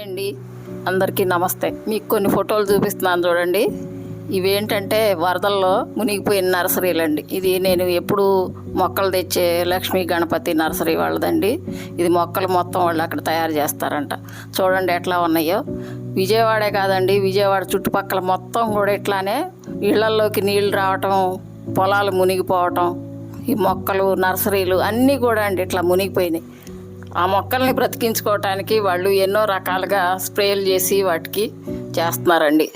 Hi అండి. అందరికీ నమస్తే. మీకు కొన్ని ఫోటోలు చూపిస్తున్నాను చూడండి. ఇవేంటంటే వరదల్లో మునిగిపోయిన నర్సరీలు అండి ఇది నేను ఎప్పుడు మొక్కలు తెచ్చే లక్ష్మీ గణపతి నర్సరీ వాళ్ళదండి. ఇది మొక్కలు మొత్తం వాళ్ళు అక్కడ తయారు చేస్తారంట. చూడండి ఎట్లా ఉన్నాయో. విజయవాడే కాదండి విజయవాడ చుట్టుపక్కల మొత్తం కూడా ఇట్లానే ఇళ్ళల్లోకి నీళ్ళు రావటం పొలాలు మునిగిపోవటం ఈ మొక్కలు నర్సరీలు అన్నీ కూడా అండి ఇట్లా మునిగిపోయినాయి. ఆ మొక్కల్ని బ్రతికించుకోవటానికి వాళ్ళు ఎన్నో రకాలుగా స్ప్రేలు చేసి వాటికి చేస్తున్నారండి.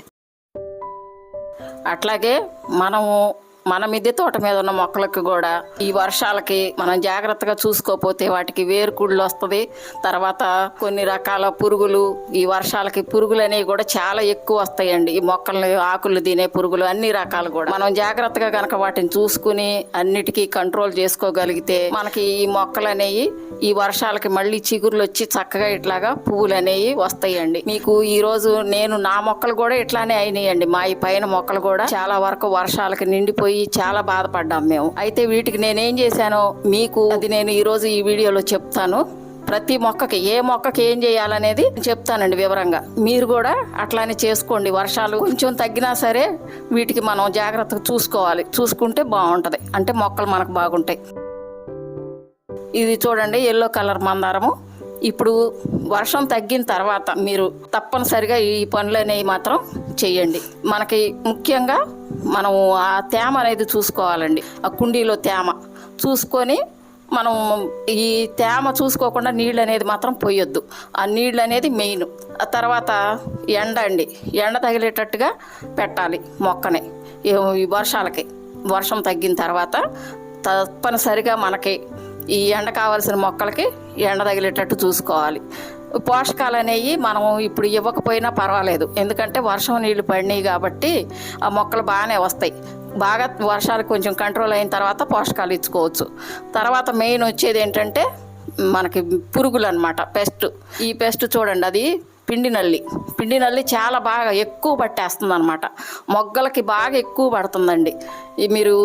అట్లాగే మనము మన మిద్దె తోట మీద ఉన్న మొక్కలకు కూడా ఈ వర్షాలకి మనం జాగ్రత్తగా చూసుకోకపోతే వాటికి వేరుకుళ్ళు వస్తుంది. తర్వాత కొన్ని రకాల పురుగులు ఈ వర్షాలకి పురుగులు అనేవి కూడా చాలా ఎక్కువ వస్తాయండి. ఈ మొక్కల్ని ఆకులు తినే పురుగులు అన్ని రకాలు కూడా. మనం జాగ్రత్తగా కనుక వాటిని చూసుకుని అన్నిటికీ కంట్రోల్ చేసుకోగలిగితే మనకి ఈ మొక్కలు అనేవి ఈ వర్షాలకి మళ్ళీ చిగురులు వచ్చి చక్కగా ఇట్లాగా పువ్వులు అనేవి వస్తాయండి. మీకు ఈ రోజు నేను నా మొక్కలు కూడా ఇట్లానే అయినాయండి. మా ఈ పైన మొక్కలు కూడా చాలా వరకు వర్షాలకి నిండిపోయి చాలా బాధపడ్డాం మేము. అయితే వీటికి నేనేం చేశానో మీకు అది నేను ఈ రోజు ఈ వీడియోలో చెప్తాను. ప్రతి మొక్కకి ఏ మొక్కకి ఏం చేయాలనేది చెప్తానండి వివరంగా. మీరు కూడా అట్లానే చేసుకోండి. వర్షాలు కొంచెం తగ్గినా సరే వీటికి మనం జాగ్రత్తగా చూసుకోవాలి. చూసుకుంటే బాగుంటుంది. అంటే మొక్కలు మనకు బాగుంటాయి. ఇది చూడండి ఎల్లో కలర్ మందారము. ఇప్పుడు వర్షం తగ్గిన తర్వాత మీరు తప్పనిసరిగా ఈ పనులు అనేవి మాత్రం చేయండి. మనకి ముఖ్యంగా మనము ఆ తేమ అనేది చూసుకోవాలండి. ఆ కుండీలో తేమ. చూసుకొని మనం ఈ తేమ చూసుకోకుండా నీళ్ళు అనేది మాత్రం పోయొద్దు. ఆ నీళ్ళు అనేది మెయిన్. ఆ తర్వాత ఎండ అండి. ఎండ తగిలేటట్టుగా పెట్టాలి మొక్కని. ఈ- ఈ వర్షాలకి. వర్షం తగ్గిన తర్వాత తప్పనిసరిగా మనకి ఈ ఎండ కావాల్సిన మొక్కలకి ఎండ తగిలేటట్టు చూసుకోవాలి. పోషకాలు అనేవి మనం ఇప్పుడు ఇవ్వకపోయినా పర్వాలేదు. ఎందుకంటే వర్షం నీళ్ళు పడినాయి కాబట్టి ఆ మొక్కలు బాగానే వస్తాయి. బాగా వర్షాలు కొంచెం కంట్రోల్ అయిన తర్వాత పోషకాలు ఇచ్చుకోవచ్చు. తర్వాత మెయిన్ వచ్చేది ఏంటంటే మనకి పురుగులు అనమాట పెస్ట్ ఈ పెస్ట్ చూడండి అది పిండి నల్లి. పిండి నల్లి చాలా బాగా ఎక్కువ పట్టేస్తుంది అనమాట మొగ్గలకి బాగా ఎక్కువ పడుతుందండి. ఈ మీరు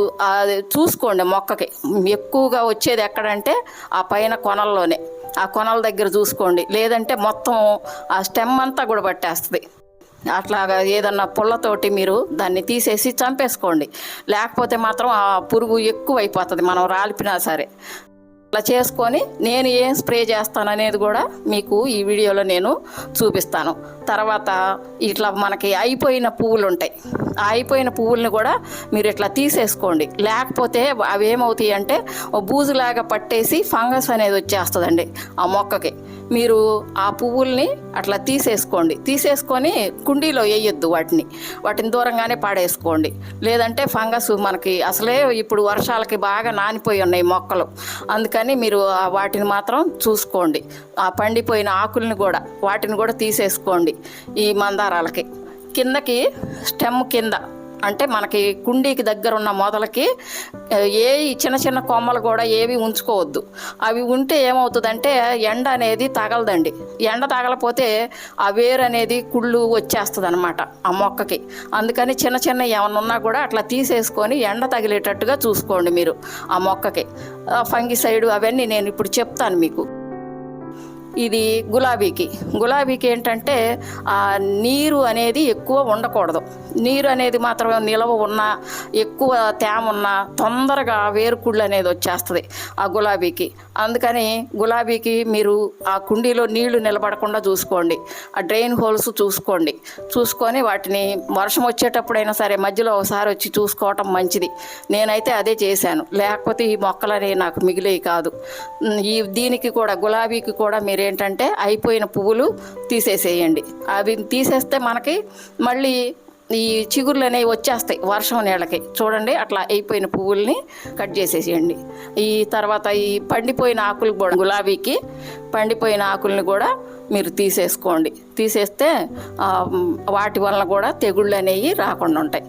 చూసుకోండి మొక్కకి. ఎక్కువగా వచ్చేది ఎక్కడంటే ఆ పైన కొనల్లోనే. ఆ కొనల దగ్గర చూసుకోండి. లేదంటే మొత్తం ఆ స్టెమ్ అంతా కూడా పట్టేస్తుంది. అట్లాగా ఏదన్నా పుల్లతోటి మీరు దాన్ని తీసేసి చంపేసుకోండి. లేకపోతే మాత్రం ఆ పురుగు ఎక్కువ అయిపోతుంది మనం రాలిపినా సరే. అలా చేసుకొని నేను ఏం స్ప్రే చేస్తాను అనేది కూడా మీకు ఈ వీడియోలో నేను చూపిస్తాను. తర్వాత ఇట్లా మనకి అయిపోయిన పువ్వులు ఉంటాయి. ఆ అయిపోయిన పువ్వుల్ని కూడా మీరు ఇట్లా తీసేసుకోండి. లేకపోతే అవి ఏమవుతాయి అంటే ఓ బూజులాగా పట్టేసి ఫంగస్ అనేది వచ్చేస్తుందండి ఆ మొక్కకి. మీరు ఆ పువ్వుల్ని అట్లా తీసేసుకోండి. తీసేసుకొని కుండీలో వేయొద్దు వాటిని. వాటిని దూరంగానే పాడేసుకోండి. లేదంటే ఫంగస్ మనకి అసలే ఇప్పుడు వర్షాలకి బాగా నానిపోయి ఉన్నాయి మొక్కలు. అందుకని మీరు వాటిని మాత్రం చూసుకోండి. ఆ పండిపోయిన ఆకుల్ని కూడా వాటిని కూడా తీసేసుకోండి ఈ మందారాలకి. కిందకి స్టెమ్ కింద అంటే మనకి కుండీకి దగ్గర ఉన్న మొదలకి ఏ చిన్న చిన్న కొమ్మలు కూడా ఏవి ఉంచుకోవద్దు. అవి ఉంటే ఏమవుతుందంటే ఎండ అనేది తగలదండి. ఎండ తగలపోతే ఆ వేరు అనేది కుళ్ళు వచ్చేస్తుంది అనమాట ఆ మొక్కకి. అందుకని చిన్న చిన్న ఏమన్నా ఉన్నా కూడా అట్లా తీసేసుకొని ఎండ తగిలేటట్టుగా చూసుకోండి మీరు ఆ మొక్కకి. ఫంగిసైడ్ అవన్నీ నేను ఇప్పుడు చెప్తాను మీకు. ఇది గులాబీకి. గులాబీకి ఏంటంటే ఆ నీరు అనేది ఎక్కువ ఉండకూడదు. నీరు అనేది మాత్రమే నిలవ ఉన్న ఎక్కువ తేమ ఉన్న తొందరగా వేరుకుళ్ళు అనేది వచ్చేస్తుంది ఆ గులాబీకి. అందుకని గులాబీకి మీరు ఆ కుండీలో నీళ్ళు నిలబడకుండా చూసుకోండి. ఆ డ్రైన్ హోల్స్ చూసుకోండి. చూసుకొని వాటిని వర్షం వచ్చేటప్పుడైనా సరే మధ్యలో ఒకసారి వచ్చి చూసుకోవటం మంచిది. నేనైతే అదే చేశాను. లేకపోతే ఈ మొక్కలనే నాకు మిగిలేవి కాదు. ఈ దీనికి కూడా గులాబీకి కూడా మీరు ఏంటంటే అయిపోయిన పువ్వులు తీసేసేయండి. అవి తీసేస్తే మనకి మళ్ళీ ఈ చిగుర్లు అనేవి వచ్చేస్తాయి వర్షం నీళ్ళకి. చూడండి అట్లా అయిపోయిన పువ్వుల్ని కట్ చేసేసేయండి. ఈ తర్వాత ఈ పండిపోయిన ఆకులు కూడా గులాబీకి పండిపోయిన ఆకుల్ని కూడా మీరు తీసేసుకోండి. తీసేస్తే వాటి వలన కూడా తెగుళ్ళు అనేవి రాకుండా ఉంటాయి.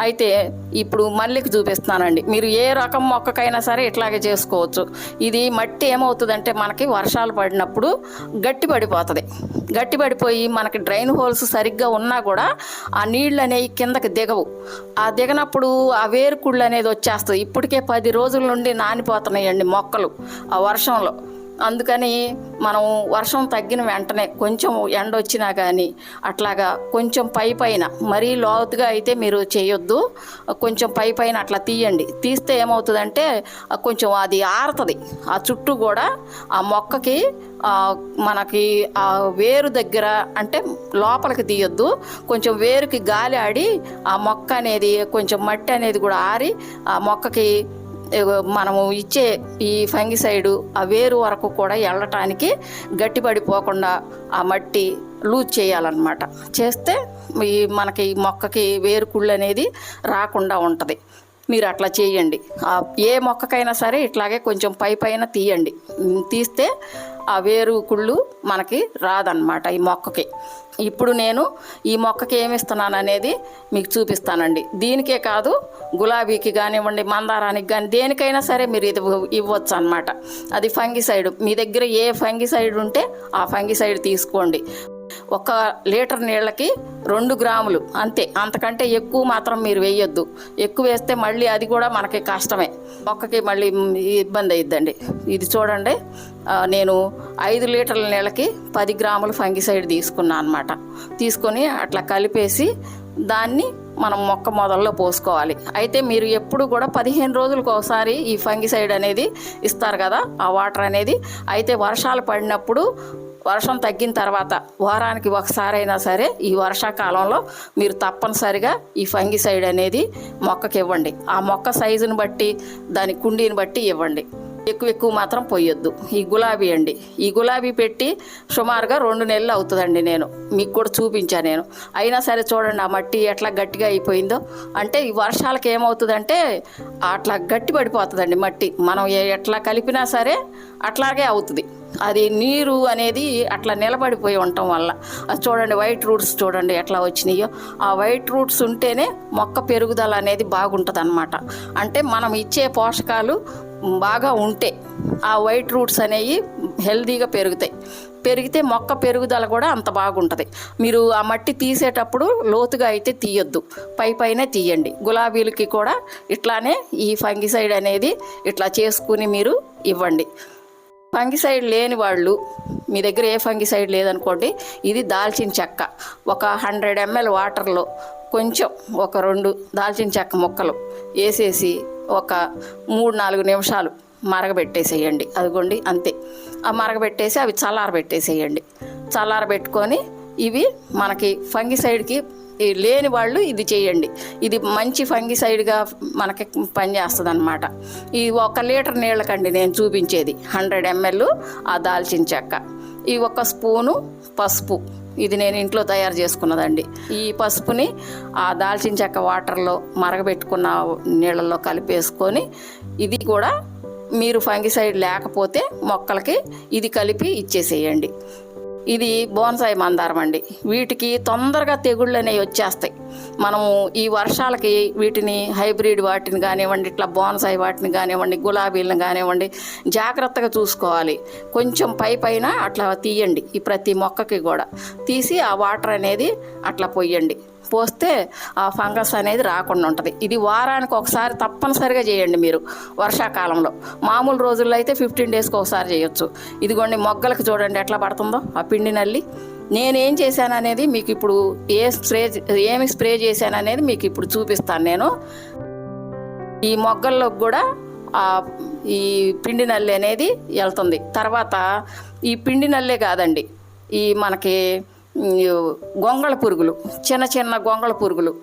అయితే ఇప్పుడు మల్లికి చూపిస్తున్నానండి. మీరు ఏ రకం మొక్కకైనా సరే ఇట్లాగే చేసుకోవచ్చు. ఇది మట్టి ఏమవుతుందంటే మనకి వర్షాలు పడినప్పుడు గట్టి పడిపోతుంది గట్టి పడిపోయి మనకి డ్రైన్ హోల్స్ సరిగ్గా ఉన్నా కూడా ఆ నీళ్ళు అనేవి కిందకి దిగవు. ఆ దిగనప్పుడు ఆ వేరుకుళ్ళు అనేది వచ్చేస్తుంది. ఇప్పటికే పది రోజుల నుండి నానిపోతున్నాయండి మొక్కలు ఆ వర్షంలో. అందుకని మనం వర్షం తగ్గిన వెంటనే కొంచెం ఎండ వచ్చినా కానీ అట్లాగా కొంచెం పై పైన మరీ లోతుగా అయితే మీరు చేయొద్దు. కొంచెం పై పైన అట్లా తీయండి. తీస్తే ఏమవుతుందంటే కొంచెం అది ఆరుతుంది. ఆ చుట్టూ కూడా ఆ మొక్కకి మనకి ఆ వేరు దగ్గర అంటే లోపలికి తీయొద్దు. కొంచెం వేరుకి గాలి ఆడి ఆ మొక్క అనేది కొంచెం మట్టి అనేది కూడా ఆరి ఆ మొక్కకి మనము ఇచ్చే ఈ ఫంగిసైడు ఆ వేరు వరకు కూడా వెళ్ళటానికి గట్టిపడిపోకుండా ఆ మట్టి లూజ్ చేయాలన్నమాట. చేస్తే ఈ మనకి ఈ మొక్కకి వేరు కుళ్ళు అనేది రాకుండా ఉంటుంది. మీరు అట్లా చేయండి. ఏ మొక్కకైనా సరే ఇట్లాగే కొంచెం పై పైన తీయండి. తీస్తే ఆ వేరు కుళ్ళు మనకి రాదన్నమాట ఈ మొక్కకి. ఇప్పుడు నేను ఈ మొక్కకి ఏమిస్తున్నాను అనేది మీకు చూపిస్తానండి. దీనికే కాదు గులాబీకి కానివ్వండి మందారానికి కానీ దేనికైనా సరే మీరు ఇది ఇవ్వచ్చు అనమాట అది ఫంగిసైడ్. మీ దగ్గర ఏ ఫంగిసైడ్ ఉంటే ఆ ఫంగిసైడ్ తీసుకోండి. ఒక లీటర్ నీళ్ళకి రెండు గ్రాములు అంతే. అంతకంటే ఎక్కువ మాత్రం మీరు వేయొద్దు. ఎక్కువ వేస్తే మళ్ళీ అది కూడా మనకి కష్టమే. మొక్కకి మళ్ళీ ఇబ్బంది అయిద్దండి. ఇది చూడండి. నేను ఐదు లీటర్ల నీళ్ళకి పది గ్రాములు ఫంగిసైడ్ తీసుకున్నాను అనమాట తీసుకొని అట్లా కలిపేసి దాన్ని మనం మొక్క మొదల్లో పోసుకోవాలి. అయితే మీరు ఎప్పుడు కూడా పదిహేను రోజులకు ఒకసారి ఈ ఫంగిసైడ్ అనేది ఇస్తారు కదా ఆ వాటర్ అనేది. అయితే వర్షాలు పడినప్పుడు వర్షం తగ్గిన తర్వాత వారానికి ఒకసారైనా సరే ఈ వర్షాకాలంలో మీరు తప్పనిసరిగా ఈ ఫంగిసైడ్ అనేది మొక్కకి ఇవ్వండి. ఆ మొక్క సైజుని బట్టి దాని కుండీని బట్టి ఇవ్వండి. ఎక్కువ ఎక్కువ మాత్రం పోయొద్దు. ఈ గులాబీ అండి. ఈ గులాబీ పెట్టి సుమారుగా రెండు నెలలు అవుతుందండి నేను. మీకు కూడా చూపించా నేను. అయినా సరే చూడండి ఆ మట్టి ఎట్లా గట్టిగా అయిపోయిందో. అంటే ఈ వర్షాలకు ఏమవుతుందంటే అట్లా గట్టి పడిపోతుందండి మట్టి. మనం ఎట్లా కలిపినా సరే అట్లాగే అవుతుంది. అది నీరు అనేది అట్లా నిలబడిపోయి ఉండటం వల్ల. అది చూడండి వైట్ రూట్స్ చూడండి ఎట్లా వచ్చినాయో. ఆ వైట్ రూట్స్ ఉంటేనే మొక్క పెరుగుదల అనేది బాగుంటుంది అంటే మనం ఇచ్చే పోషకాలు బాగా ఉంటే ఆ వైట్ రూట్స్ అనేవి హెల్దీగా పెరుగుతాయి. పెరిగితే మొక్క పెరుగుదల కూడా అంత బాగుంటుంది. మీరు ఆ మట్టి తీసేటప్పుడు లోతుగా అయితే తీయొద్దు. పై పైన తీయండి. గులాబీలకి కూడా ఇట్లానే ఈ ఫంగిసైడ్ అనేది ఇట్లా చేసుకుని మీరు ఇవ్వండి. ఫంగిసైడ్ లేని వాళ్ళు మీ దగ్గర ఏ ఫంగిసైడ్ లేదనుకోండి ఇది దాల్చిన చెక్క. ఒక హండ్రెడ్ ఎంఎల్ వాటర్లో కొంచెం ఒక రెండు దాల్చిన చెక్క ముక్కలు వేసేసి ఒక మూడు నాలుగు నిమిషాలు మరగబెట్టేసేయండి. అదిగోండి అంతే. ఆ మరగబెట్టేసి అవి చల్లారబెట్టేసేయండి. చల్లారబెట్టుకొని ఇవి మనకి ఫంగిసైడ్కి లేని వాళ్ళు ఇది చేయండి. ఇది మంచి ఫంగిసైడ్గా మనకి పనిచేస్తుంది అనమాట ఈ ఒక లీటర్ నీళ్ళకండి నేను చూపించేది. హండ్రెడ్ ఎంఎల్ ఆ దాల్చిన చెక్క. ఈ ఒక స్పూను పసుపు. ఇది నేను ఇంట్లో తయారు చేసుకున్నదండి. ఈ పసుపుని ఆ దాల్చిన చెక్క వాటర్లో మరగబెట్టుకున్న నీళ్ళల్లో కలిపేసుకొని ఇది కూడా మీరు ఫంగిసైడ్ లేకపోతే మొక్కలకి ఇది కలిపి ఇచ్చేసేయండి. ఇది బోన్సాయి మందారం అండి. వీటికి తొందరగా తెగుళ్ళు అనేవి వచ్చేస్తాయి. మనము ఈ వర్షాలకి వీటిని హైబ్రిడ్ వాటిని కానివ్వండి ఇట్లా బోన్సాయి వాటిని కానివ్వండి గులాబీలను కానివ్వండి జాగ్రత్తగా చూసుకోవాలి. కొంచెం పై పైన అట్లా తీయండి ఈ ప్రతి మొక్కకి కూడా. తీసి ఆ వాటర్ అనేది అట్లా పొయ్యండి పోస్తే ఆ ఫంగస్ అనేది రాకుండా ఉంటుంది. ఇది వారానికి ఒకసారి తప్పనిసరిగా చేయండి మీరు వర్షాకాలంలో. మామూలు రోజుల్లో అయితే ఫిఫ్టీన్ డేస్కి ఒకసారి చేయొచ్చు. ఇదిగోండి మొగ్గలకు చూడండి ఎట్లా పడుతుందో ఆ పిండి నల్లి. నేనేం చేశాను అనేది మీకు ఇప్పుడు ఏ స్ప్రే ఏమి స్ప్రే చేశాను అనేది మీకు ఇప్పుడు చూపిస్తాను నేను. ఈ మొగ్గల్లో కూడా ఆ ఈ పిండి నల్లి అనేది వెళ్తుంది. తర్వాత ఈ పిండి నల్లే కాదండి. ఈ మనకి గొంగళ పురుగులు చిన్న చిన్న గొంగళ పురుగులు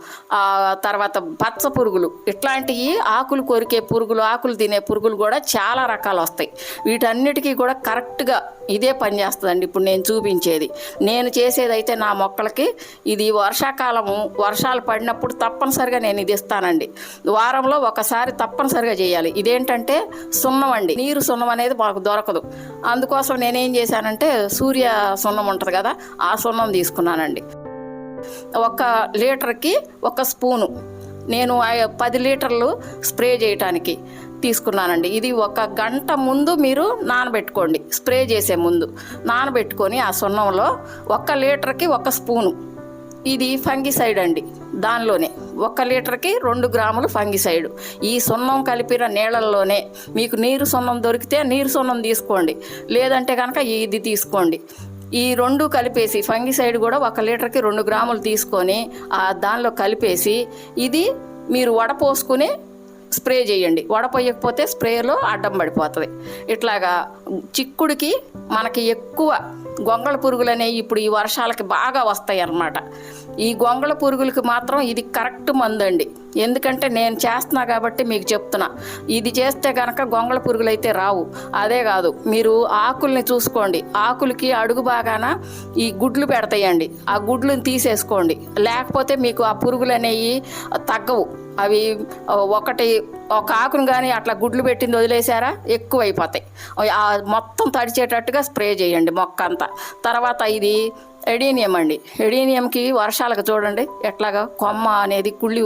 తర్వాత పచ్చ పురుగులు ఇట్లాంటివి ఆకులు కొరికే పురుగులు ఆకులు తినే పురుగులు కూడా చాలా రకాలు వస్తాయి. వీటన్నిటికీ కూడా కరెక్ట్గా ఇదే పని చేస్తుందండి. ఇప్పుడు నేను చూపించేది. నేను చేసేదైతే నా మొక్కలకి ఇది వర్షాకాలము వర్షాలు పడినప్పుడు తప్పనిసరిగా నేను ఇది ఇస్తానండి. వారంలో ఒకసారి తప్పనిసరిగా చేయాలి. ఇదేంటంటే సున్నం అండి. నీరు సున్నం అనేది మాకు దొరకదు. అందుకోసం నేనేం చేశానంటే సూర్య సున్నం ఉంటుంది కదా ఆ సున్నం తీసుకున్నానండి. ఒక లీటర్కి ఒక స్పూను. నేను పది లీటర్లు స్ప్రే చేయటానికి. తీసుకున్నానండి. ఇది ఒక గంట ముందు మీరు నానబెట్టుకోండి. స్ప్రే చేసే ముందు. నానబెట్టుకొని ఆ సున్నంలో ఒక లీటర్కి ఒక స్పూను. ఇది ఫంగిసైడ్ అండి. దానిలోనే ఒక్క లీటర్కి రెండు గ్రాములు ఫంగిసైడ్. ఈ సున్నం కలిపిన నీళ్ళల్లోనే మీకు నీరు సున్నం దొరికితే నీరు సున్నం తీసుకోండి. లేదంటే కనుక ఇది తీసుకోండి. ఈ రెండు కలిపేసి ఫంగిసైడ్ కూడా ఒక లీటర్కి రెండు గ్రాములు తీసుకొని ఆ దానిలో కలిపేసి ఇది మీరు వడపోసుకుని స్ప్రే చేయండి. వడపోయకపోతే స్ప్రేలో అడ్డం పడిపోతుంది. ఇట్లాగా చిక్కుడికి మనకి ఎక్కువ గొంగళ పురుగులు అనేవి ఇప్పుడు ఈ వర్షాలకి బాగా వస్తాయి అన్నమాట ఈ గొంగళ పురుగులకి మాత్రం ఇది కరెక్ట్ మందు అండి ఎందుకంటే నేను చేస్తున్నా కాబట్టి మీకు చెప్తున్నా. ఇది చేస్తే కనుక గొంగళ పురుగులు అయితే రావు. అదే కాదు మీరు ఆకుల్ని చూసుకోండి. ఆకులకి అడుగు బాగాన ఈ గుడ్లు పెడతాయండి. ఆ గుడ్లను తీసేసుకోండి. లేకపోతే మీకు ఆ పురుగులు అనేవి తగ్గవు. అవి ఒకటి ఒక ఆకును కానీ అట్లా గుడ్లు పెట్టింది వదిలేసారా ఎక్కువ అయిపోతాయి ఆ మొత్తం తడిచేటట్టుగా స్ప్రే చేయండి మొక్క అంతా తర్వాత ఇది ఎడీనియం అండి. ఎడీనియంకి వర్షాలకు చూడండి ఎట్లాగా కొమ్మ అనేది కుళ్ళి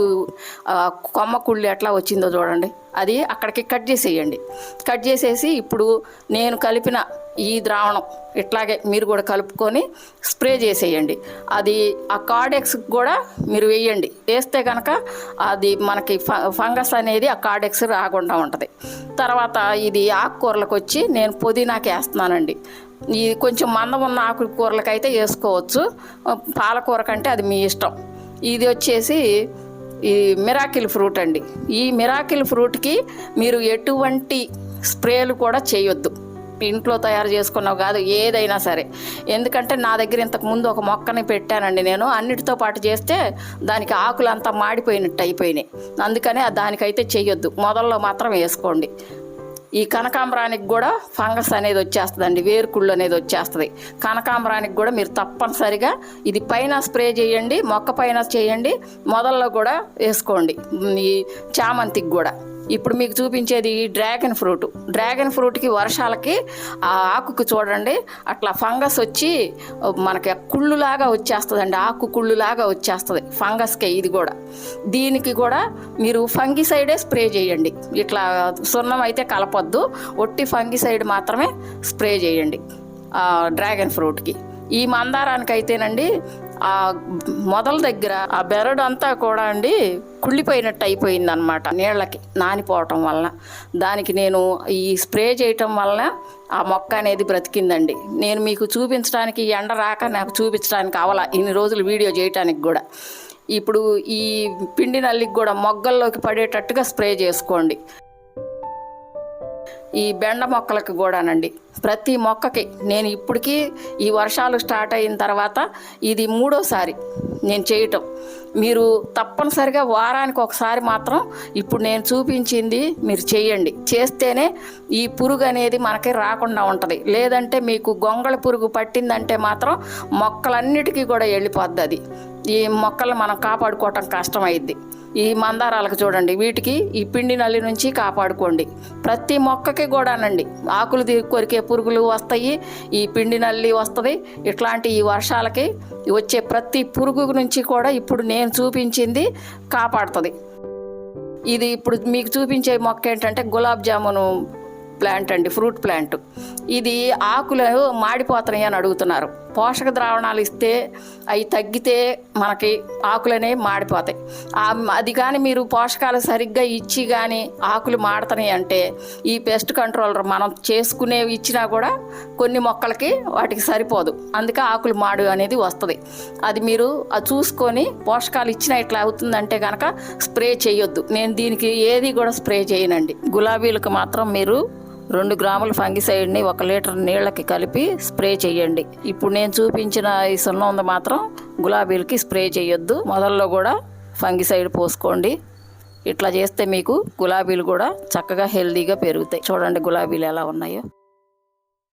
కొమ్మ కుళ్ళి ఎట్లా వచ్చిందో చూడండి. అది అక్కడికి కట్ చేసేయండి. కట్ చేసేసి ఇప్పుడు నేను కలిపిన ఈ ద్రావణం ఇట్లాగే మీరు కూడా కలుపుకొని స్ప్రే చేసేయండి. అది ఆ కార్డెక్స్ కూడా మీరు వేయండి. వేస్తే కనుక అది మనకి ఫ- ఫంగస్ అనేది ఆ కార్డెక్స్ రాకుండా ఉంటుంది. తర్వాత ఇది ఆకుకూరలకు వచ్చి నేను పుదీనాకి వేస్తున్నానండి ఈ కొంచెం మందం ఉన్న ఆకులు కూరలకైతే వేసుకోవచ్చు. పాలకూర కంటే అది మీ ఇష్టం. ఇది వచ్చేసి ఈ మిరాకిల్ ఫ్రూట్ అండి. ఈ మిరాకిల్ ఫ్రూట్కి మీరు ఎటువంటి స్ప్రేలు కూడా చేయొద్దు. ఇంట్లో తయారు చేసుకున్నావు కాదు ఏదైనా సరే. ఎందుకంటే నా దగ్గర ఇంతకు ముందు ఒక మొక్కని పెట్టానండి నేను. అన్నిటితో పాటు చేస్తే దానికి ఆకులు అంతా మాడిపోయినట్టు అయిపోయినాయి. అందుకనే దానికైతే చేయొద్దు మొదల్లో మాత్రం వేసుకోండి. ఈ కనకాంబరానికి కూడా ఫంగస్ అనేది వచ్చేస్తుందండి వేరుకుళ్ళు అనేది వచ్చేస్తుంది. కనకాంబరానికి కూడా మీరు తప్పనిసరిగా ఇది పైన స్ప్రే చేయండి మొక్క పైన చేయండి మొదల్లో కూడా వేసుకోండి. ఈ చామంతికి కూడా. ఇప్పుడు మీకు చూపించేది ఈ డ్రాగన్ ఫ్రూట్. డ్రాగన్ ఫ్రూట్కి వర్షాలకి ఆ ఆకుకు చూడండి అట్లా ఫంగస్ వచ్చి మనకి కుళ్ళులాగా వచ్చేస్తుందండి ఆకు కుళ్ళులాగా వచ్చేస్తుంది ఫంగస్కే ఇది కూడా. దీనికి కూడా మీరు ఫంగిసైడే స్ప్రే చేయండి. ఇట్లా సున్నం అయితే కలప కలపొద్దు ఒట్టి ఫంగిసైడ్ మాత్రమే స్ప్రే చేయండి. డ్రాగన్ ఫ్రూట్కి. ఈ మందారానికి అయితేనండి ఆ మొదల దగ్గర ఆ బెరడు అంతా కూడా అండి కుళ్ళిపోయినట్టు అయిపోయింది అనమాట నీళ్ళకి నానిపోవటం వల్ల దానికి నేను ఈ స్ప్రే చేయటం వల్ల ఆ మొక్క అనేది బ్రతికిందండి. నేను మీకు చూపించడానికి ఎండ రాక నాకు చూపించడానికి అవల ఇన్ని రోజులు వీడియో చేయటానికి కూడా. ఇప్పుడు ఈ పిండి నల్లికి కూడా మొగ్గల్లోకి పడేటట్టుగా స్ప్రే చేసుకోండి. ఈ బెండ మొక్కలకు కూడానండి. ప్రతి మొక్కకి నేను ఇప్పటికీ ఈ వర్షాలు స్టార్ట్ అయిన తర్వాత ఇది మూడోసారి నేను చేయటం. మీరు తప్పనిసరిగా వారానికి ఒకసారి మాత్రం ఇప్పుడు నేను చూపించింది మీరు చేయండి. చేస్తేనే ఈ పురుగు అనేది మనకి రాకుండా ఉంటుంది. లేదంటే మీకు గొంగళ పురుగు పట్టిందంటే మాత్రం మొక్కలన్నిటికీ కూడా వెళ్ళిపోద్ది అది. ఈ మొక్కలు మనం కాపాడుకోవటం కష్టమైద్ది. ఈ మందారాలకు చూడండి. వీటికి ఈ పిండి నల్లి నుంచి కాపాడుకోండి. ప్రతి మొక్కకి కూడానండి. ఆకులు కొరికే పురుగులు వస్తాయి. ఈ పిండి నల్లి వస్తుంది. ఇట్లాంటి ఈ వర్షాలకి వచ్చే ప్రతి పురుగు నుంచి కూడా ఇప్పుడు నేను చూపించింది కాపాడుతుంది. ఇది ఇప్పుడు మీకు చూపించే మొక్క ఏంటంటే గులాబ్ జామును ప్లాంట్ అండి. Fruit plant. ఇది ఆకులు మాడిపోతున్నాయి అని అడుగుతున్నారు. పోషక ద్రావణాలు ఇస్తే అవి తగ్గితే మనకి ఆకులనే మాడిపోతాయి. అది కానీ మీరు పోషకాలు సరిగ్గా ఇచ్చి కానీ ఆకులు మాడతాయి అంటే ఈ పెస్ట్ కంట్రోలర్ మనం చేసుకునేవి ఇచ్చినా కూడా కొన్ని మొక్కలకి వాటికి సరిపోదు. అందుకే ఆకులు మాడు అనేది వస్తుంది. అది మీరు అది చూసుకొని పోషకాలు ఇచ్చిన ఇట్లా అవుతుందంటే కనుక స్ప్రే చేయొద్దు. నేను దీనికి ఏది కూడా స్ప్రే చేయనండి. గులాబీలకు మాత్రం మీరు రెండు గ్రాముల ఫంగిసైడ్ని ఒక లీటర్ నీళ్ళకి కలిపి స్ప్రే చేయండి. ఇప్పుడు నేను చూపించిన ఈ సున్నం మాత్రం గులాబీలకి స్ప్రే చేయొద్దు. మొదల్లో కూడా ఫంగిసైడ్ పోసుకోండి. ఇట్లా చేస్తే మీకు గులాబీలు కూడా చక్కగా హెల్దీగా పెరుగుతాయి. చూడండి గులాబీలు ఎలా ఉన్నాయో.